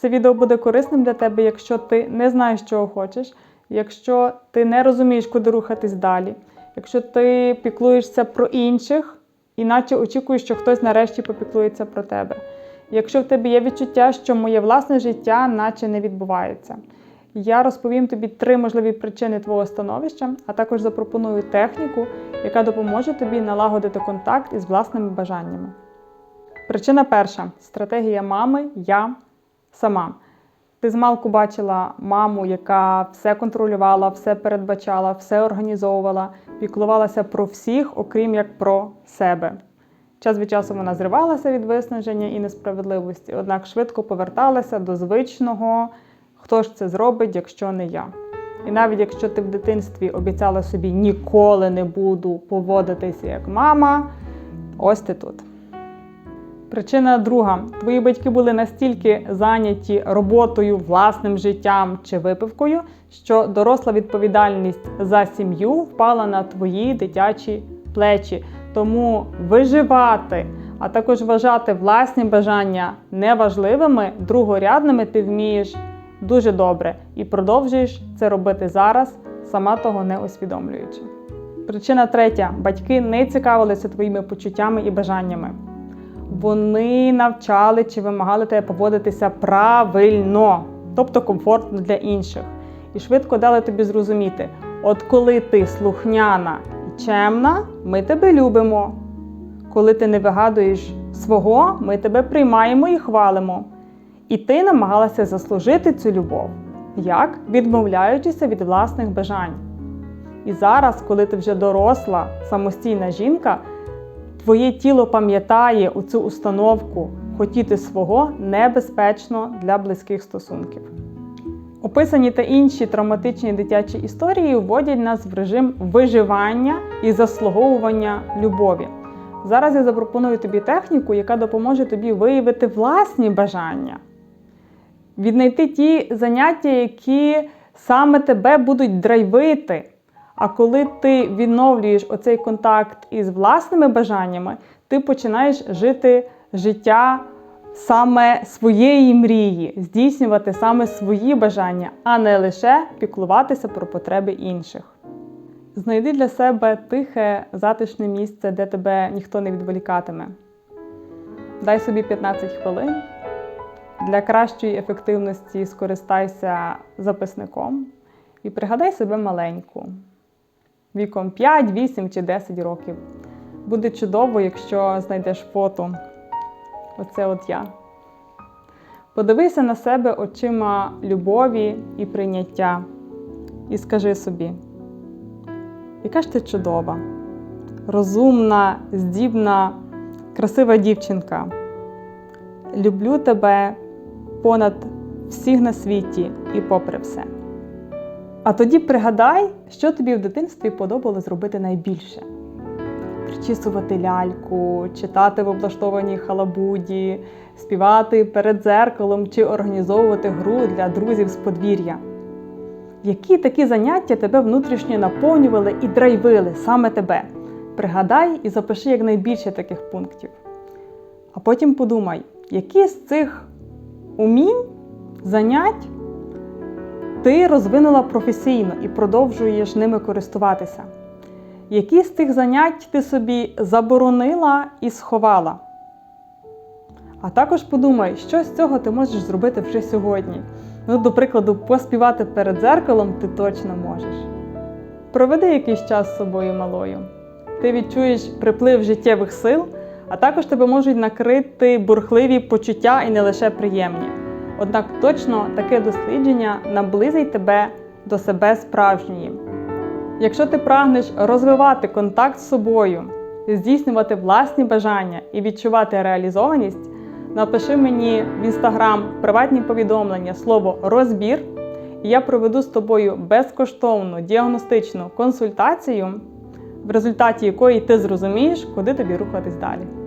Це відео буде корисним для тебе, якщо ти не знаєш, чого хочеш, якщо ти не розумієш, куди рухатись далі, якщо ти піклуєшся про інших, іначе очікуєш, що хтось нарешті попіклується про тебе. Якщо в тебе є відчуття, що моє власне життя наче не відбувається. Я розповім тобі три можливі причини твого становища, а також запропоную техніку, яка допоможе тобі налагодити контакт із власними бажаннями. Причина перша стратегія мами я сама. Ти змалку бачила маму, яка все контролювала, все передбачала, все організовувала, піклувалася про всіх, окрім як про себе. Час від часу вона зривалася від виснаження і несправедливості, однак швидко поверталася до звичного, хто ж це зробить, якщо не я. І навіть якщо ти в дитинстві обіцяла собі ніколи не буду поводитися як мама, ось ти тут. Причина друга: твої батьки були настільки зайняті роботою, власним життям чи випивкою, що доросла відповідальність за сім'ю впала на твої дитячі плечі. Тому виживати, а також вважати власні бажання неважливими, другорядними ти вмієш дуже добре і продовжуєш це робити зараз, сама того не усвідомлюючи. Причина третя: батьки не цікавилися твоїми почуттями і бажаннями. Вони навчали чи вимагали тебе поводитися правильно, тобто комфортно для інших. І швидко дали тобі зрозуміти: от коли ти слухняна і чемна, ми тебе любимо. Коли ти не вигадуєш свого, ми тебе приймаємо і хвалимо. І ти намагалася заслужити цю любов, як відмовляючися від власних бажань. І зараз, коли ти вже доросла, самостійна жінка, твоє тіло пам'ятає у цю установку хотіти свого небезпечно для близьких стосунків. Описані та інші травматичні дитячі історії вводять нас в режим виживання і заслуговування любові. Зараз я запропоную тобі техніку, яка допоможе тобі виявити власні бажання, віднайти ті заняття, які саме тебе будуть драйвити. А коли ти відновлюєш оцей контакт із власними бажаннями, ти починаєш жити життя саме своєї мрії, здійснювати саме свої бажання, а не лише піклуватися про потреби інших. Знайди для себе тихе, затишне місце, де тебе ніхто не відволікатиме. Дай собі 15 хвилин. Для кращої ефективності скористайся записником і пригадай себе маленьку віком 5, 8 чи 10 років. Буде чудово, якщо знайдеш фото. Оце от я. Подивися на себе очима любові і прийняття. І скажи собі, яка ж ти чудова, розумна, здібна, красива дівчинка. Люблю тебе понад всіх на світі і попри все. А тоді пригадай, що тобі в дитинстві подобалось зробити найбільше: причісувати ляльку, читати в облаштованій халабуді, співати перед дзеркалом чи організовувати гру для друзів з подвір'я. Які такі заняття тебе внутрішньо наповнювали і драйвили саме тебе? Пригадай і запиши якнайбільше таких пунктів. А потім подумай, які з цих умінь, занять ти розвинула професійно і продовжуєш ними користуватися. Які з цих занять ти собі заборонила і сховала? А також подумай, що з цього ти можеш зробити вже сьогодні. Ну, до прикладу, поспівати перед дзеркалом ти точно можеш. Проведи якийсь час з собою малою. Ти відчуєш приплив життєвих сил, а також тебе можуть накрити бурхливі почуття і не лише приємні. Однак точно таке дослідження наблизить тебе до себе справжньої. Якщо ти прагнеш розвивати контакт з собою, здійснювати власні бажання і відчувати реалізованість, напиши мені в інстаграм приватні повідомлення слово розбір, і я проведу з тобою безкоштовну діагностичну консультацію, в результаті якої ти зрозумієш, куди тобі рухатись далі.